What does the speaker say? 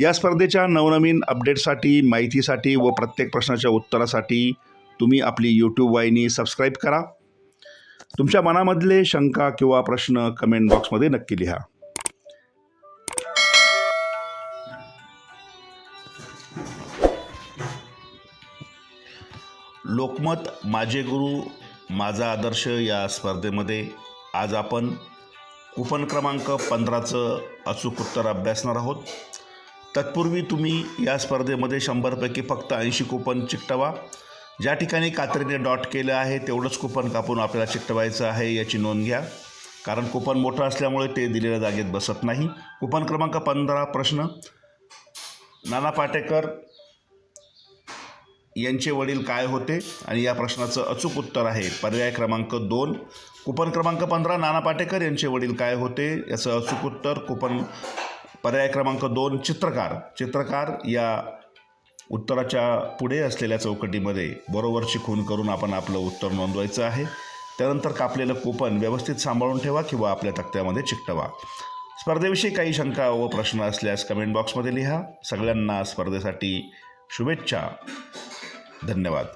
या स्पर्धेच्या नवनवीन अपडेटसाठी माहितीसाठी व प्रत्येक प्रश्नाच्या उत्तरासाठी तुम्ही आपली यूट्यूब वाहिनी सबस्क्राईब करा. तुमच्या मनामधले शंका किंवा प्रश्न कमेंट बॉक्समध्ये नक्की लिहा. लोकमत माझे गुरु माझा आदर्श या स्पर्धेमध्ये आज आपण कुपन क्रमांक पंधराचं अचूक उत्तर अभ्यासणार आहोत. तत्पूर्वी तुम्ही या स्पर्धेमध्ये शंभरपैकी फक्त ऐंशी कुपन चिकटवा. ज्या ठिकाणी कात्रीने डॉट केलं आहे तेवढंच कुपन कापून आपल्याला चिकटवायचं आहे याची नोंद घ्या. कारण कुपन मोठं असल्यामुळे ते दिलेल्या जागेत बसत नाही. कुपन क्रमांक पंधरा प्रश्न. नाना पाटेकर यांचे वडील काय होते? आणि या प्रश्नाचं अचूक उत्तर आहे. पर्याय क्रमांक दोन. कुपन क्रमांक पंधरा नाना पाटेकर यांचे वडील काय होते? याचं अचूक उत्तर कुपन पर्याय क्रमांक दोन चित्रकार. चित्रकार या उत्तराच्या पुढे असलेल्या चौकटीमध्ये बरोबरची खून करून आपण आपलं उत्तर नोंदवायचं आहे. त्यानंतर कापलेलं कुपन व्यवस्थित सांभाळून ठेवा किंवा आपल्या तक्त्यामध्ये चिकटवा. स्पर्धेविषयी काही शंका व प्रश्न असल्यास कमेंट बॉक्समध्ये लिहा. सगळ्यांना स्पर्धेसाठी शुभेच्छा. धन्यवाद.